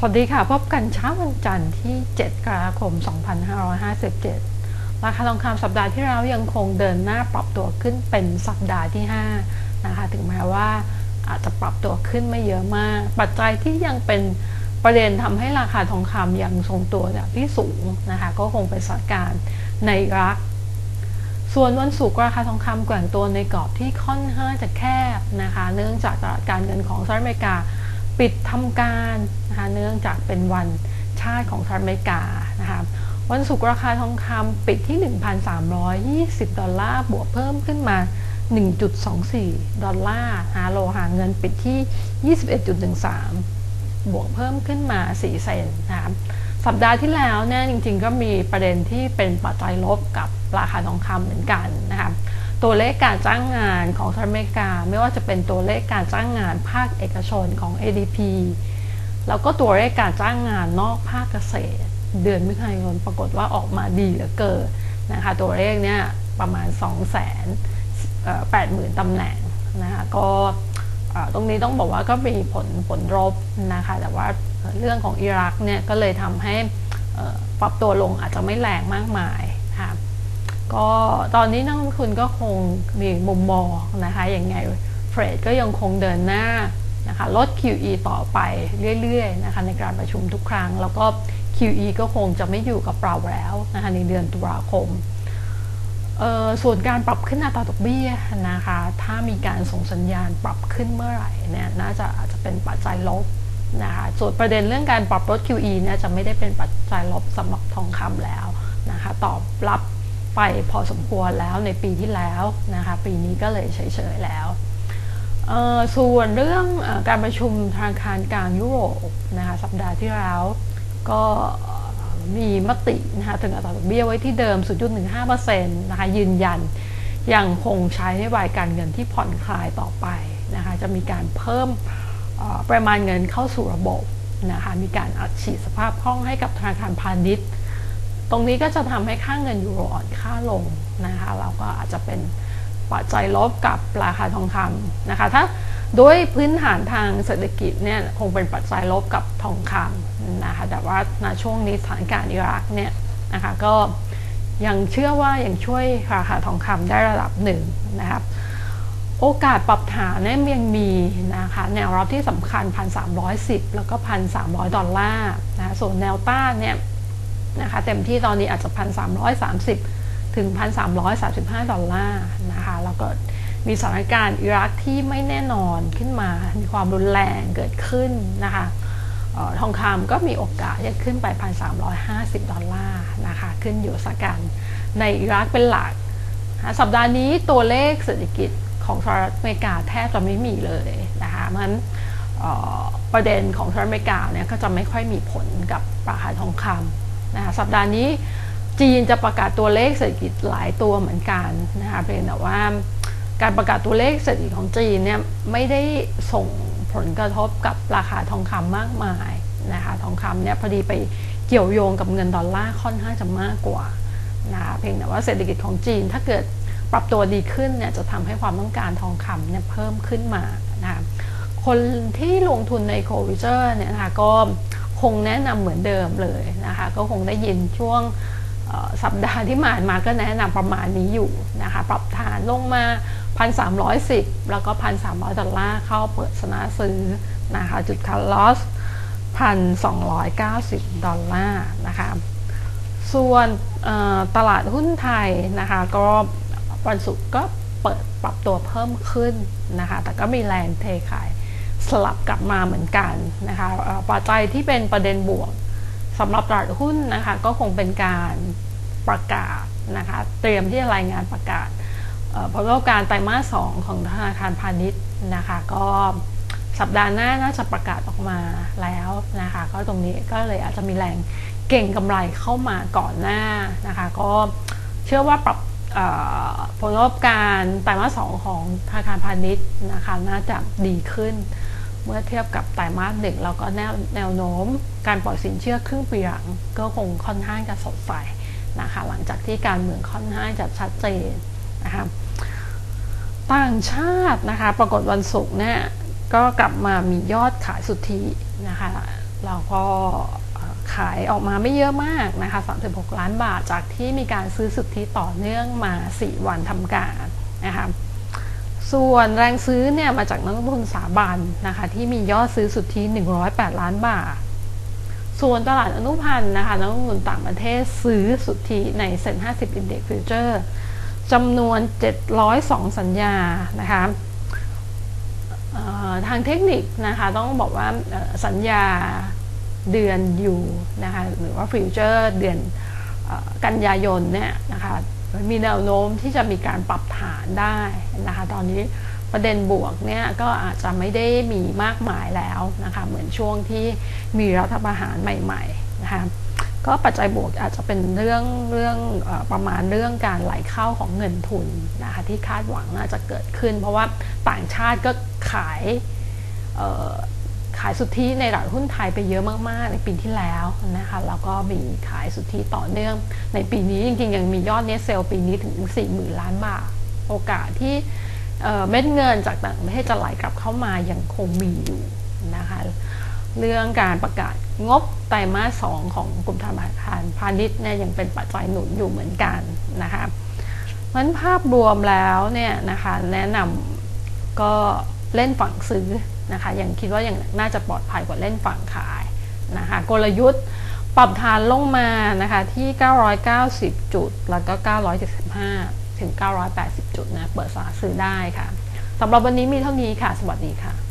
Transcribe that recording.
สวัสดีค่ะ พบกันเช้าวันจันทร์ที่ 7 กรกฎาคม 2557 ราคาทองคำสัปดาห์ที่แล้วยังคงเดินหน้าปรับตัวขึ้นเป็นสัปดาห์ที่ 5 นะคะ ถึงแม้ว่าอาจจะปรับตัวขึ้นไม่เยอะมาก ปัจจัยที่ยังเป็นประเด็นทำให้ราคาทองคำยังทรงตัวแบบที่สูงนะคะ ก็คงเป็นสถานการณ์ในรัก ส่วนวันศุกร์ราคาทองคำแกว่งตัวในกรอบที่ค่อนข้างจะแคบนะคะ เนื่องจากตลาดการเงินของสหรัฐอเมริกา ปิดทำการนะคะเนื่องจากเป็นวันชาติของสหรัฐอเมริกานะคะวันศุกร์ราคาทองคำปิดที่ 1,320 ดอลลาร์บวกเพิ่มขึ้นมา 1.24 ดอลลาร์นะโลหะเงินปิดที่ 21.13 บวกเพิ่มขึ้นมา 4 เซนนะคะสัปดาห์ที่แล้วเนี่ยจริงๆ ก็มีประเด็นที่เป็นปัจจัยลบกับราคาทองคำเหมือนกันนะคะ ตัวเลขการจ้างงานของสหรัฐอเมริกา ไม่ว่าจะเป็นตัวเลขการจ้างงานภาคเอกชนของ ADP แล้วก็ตัวเลขการจ้างงานนอกภาคเกษตร เดือนมิถุนายนปรากฏว่าออกมาดีเหลือเกินนะคะตัวเลขเนี่ยประมาณ2 8 0 0 0 0ตำแหน่งนะคะก็ตรงนี้ต้องบอกว่าก็มีผลผลลบนะคะแต่ว่าเรื่องของอิรักเนี่ยก็เลยทำให้ปรับตัวลงอาจจะไม่แรงมากมายค่ะ ก็ตอนนี้นักลงทุนก็คงมีมุมมองนะคะอย่างไงเฟรดก็ยังคงเดินหน้านะคะลด QE ต่อไปเรื่อยๆนะคะในการประชุมทุกครั้ง แล้วก็ QE ก็คงจะไม่อยู่กับเราแล้วนะคะในเดือนตุลาคมส่วนการปรับขึ้นอัตราดอกเบี้ยนะคะถ้ามีการส่งสัญญาณปรับขึ้นเมื่อไหร่เนี่ยน่าจะอาจจะเป็นปัจจัยลบนะคะส่วนประเด็นเรื่องการปรับลด QE เนี่ยจะไม่ได้เป็นปัจจัยลบสำหรับทองคำแล้วนะคะตอบรับ ไปพอสมควรแล้วในปีที่แล้วนะคะปีนี้ก็เลยเฉยๆแล้วส่วนเรื่องอการประชุมธนาคารกลางยุโรปนะคะสัปดาห์ที่แล้วก็มีมตินะคะถึงอัตราดอกเบี้ยไว้ที่เดิม 0.15%นะคะยืนยันยังคงใช้นโยบายการเงินที่ผ่อนคลายต่อไปนะคะจะมีการเพิ่มปริมาณเงินเข้าสู่ระบบนะคะมีการอัดฉีดสภาพคล่องให้กับธนาคารพาณิชย์ ตรงนี้ก็จะทำให้ค่าเงินยูโรอ่อนค่าลงนะคะเราก็อาจจะเป็นปัจจัยลบกับราคาทองคำนะคะ ถ้าโดยพื้นฐานทางเศรษฐกิจเนี่ยคงเป็นปัจจัยลบกับทองคำนะคะ แต่ว่าในช่วงนี้สถานการณ์อิรักเนี่ยนะคะก็ยังเชื่อว่ายังช่วยราคาทองคำได้ระดับหนึ่งนะครับ โอกาสปรับฐานเนี่ยยังมีนะคะแนวรับที่สำคัญ 1,310 แล้วก็ 1,300 ดอลลาร์นะส่วนแนวต้านเนี่ย นะคะเต็มที่ตอนนี้อาจจะพันสามร้อยสามสิบถึงพันสามร้อยสามสิบห้าดอลลาร์นะคะแล้วก็มีสถานการณ์อิรักที่ไม่แน่นอนขึ้นมา มีความรุนแรงเกิดขึ้นนะคะทองคำก็มีโอกาสจะขึ้นไป 1,350 ดอลลาร์นะคะ ขึ้นอยู่สกันในอิรักเป็นหลัก สัปดาห์นี้ตัวเลขเศรษฐกิจของสหรัฐอเมริกาแทบจะไม่มีเลยนะคะมันประเด็นของสหรัฐอเมริกาเนี่ยก็จะไม่ค่อยมีผลกับราคาทองคำ นะคะสัปดาห์นี้จีนจะประกาศตัวเลขเศรษฐกิจหลายตัวเหมือนกันนะคะเพียงแต่ว่าการประกาศตัวเลขเศรษฐกิจของจีนเนี่ยไม่ได้ส่งผลกระทบกับราคาทองคำมากมายนะคะทองคำเนี่ยพอดีไปเกี่ยวโยงกับเงินดอลลาร์ค่อนข้างจะมากกว่านะคะเพียงแต่ว่าเศรษฐกิจของจีนถ้าเกิดปรับตัวดีขึ้นเนี่ยจะทำให้ความต้องการทองคำเนี่ยเพิ่มขึ้นมานะคะคนที่ลงทุนในโควิเจอร์เนี่ยนะคะก็ คงแนะนำเหมือนเดิมเลยนะคะ ก็คงได้ยินช่วงสัปดาห์ที่ผ่านมาก็แนะนำประมาณนี้อยู่นะคะ ปรับฐานลงมา 1,310 แล้วก็ 1,300 ดอลลาร์เข้าเปิดสนาซื้อนะคะ จุดคัลลอส 1,290 ดอลลาร์นะคะ ส่วนตลาดหุ้นไทยนะคะ ก็วันศุกร์ก็เปิดปรับตัวเพิ่มขึ้นนะคะ แต่ก็มีแรงเทขาย สลับกลับมาเหมือนกันนะคะปัจจัยที่เป็นประเด็นบวกสำหรับตลาดหุ้นนะคะก็คงเป็นการประกาศนะคะเตรียมที่จะรายงานประกาศผลประกอบการไตรมาสสองของธนาคารพาณิชย์นะคะก็สัปดาห์หน้าน่าจะประกาศออกมาแล้วนะคะก็ตรงนี้ก็เลยอาจจะมีแรงเก่งกำไรเข้ามาก่อนหน้านะคะก็เชื่อว่าปรับผลประกอบการไตรมาสสองของธนาคารพาณิชย์นะคะน่าจะดีขึ้น เมื่อเทียบกับไตรมาสหนึ่งเราก็แนวแนวโน้มการปล่อยสินเชื่อครึ่งปีหลัง ก็คงค่อนข้างจะสดใสนะคะหลังจากที่การเมืองค่อนข้างจะชัดเจนนะคะต่างชาตินะคะปรากฏวันศุกร์เนี่ยก็กลับมามียอดขายสุทธินะคะแล้วก็ขายออกมาไม่เยอะมากนะคะ36 ล้านบาทจากที่มีการซื้อสุทธิต่อเนื่องมา 4 วันทำการนะคะ ส่วนแรงซื้อเนี่ยมาจากนักลงทุนสถาบันนะคะที่มียอดซื้อสุทธิ 108 ล้านบาท ส่วนตลาดอนุพันธ์นะคะนักลงทุนต่างประเทศซื้อสุทธิในเซ็น50 Index Future จำนวน 702 สัญญานะคะทางเทคนิคนะคะต้องบอกว่าสัญญาเดือนอยู่นะคะหรือว่าฟิวเจอร์เดือนอกันยายนเนี่ยนะคะ มีแนวโน้มที่จะมีการปรับฐานได้นะคะ ตอนนี้ประเด็นบวกเนี่ยก็อาจจะไม่ได้มีมากมายแล้วนะคะเหมือนช่วงที่มีรัฐประหารใหม่ๆนะคะก็ปัจจัยบวกอาจจะเป็นเรื่องเรื่องอประมาณเรื่องการไหลเข้าของเงินทุนนะคะที่คาดหวังน่าจะเกิดขึ้น เพราะว่าต่างชาติก็ขายเขายสุทธิในตลาดหุ้นไทยไปเยอะมาก ๆ ในปีที่แล้วนะคะแล้วก็มีขายสุทธิต่อเนื่อง ในปีนี้จริง ๆ ยังมียอดเนสเซลปีนี้ถึง 40,000 ล้านบาท โอกาสที่เม็ดเงินจากต่างประเทศจะไหลกลับเข้ามายังคงมีอยู่นะคะเรื่องการประกาศงบไตรมาสสองของกลุ่มธนาคารพาณิชย์เนี่ยยังเป็นปัจจัยหนุนอยู่เหมือนกันนะคะเพราะฉะนั้นภาพรวมแล้วเนี่ยนะคะแนะนำก็เล่นฝั่งซื้อ นะคะยังคิดว่ายังน่าจะปลอดภัยกว่าเล่นฝั่งขายนะคะกลยุทธ์ปรับฐานลงมานะคะที่ 990 จุด แล้วก็ 975 ถึง 980 จุดนะ เปิดสาซื้อได้ค่ะสำหรับวันนี้มีเท่านี้ค่ะ สวัสดีค่ะ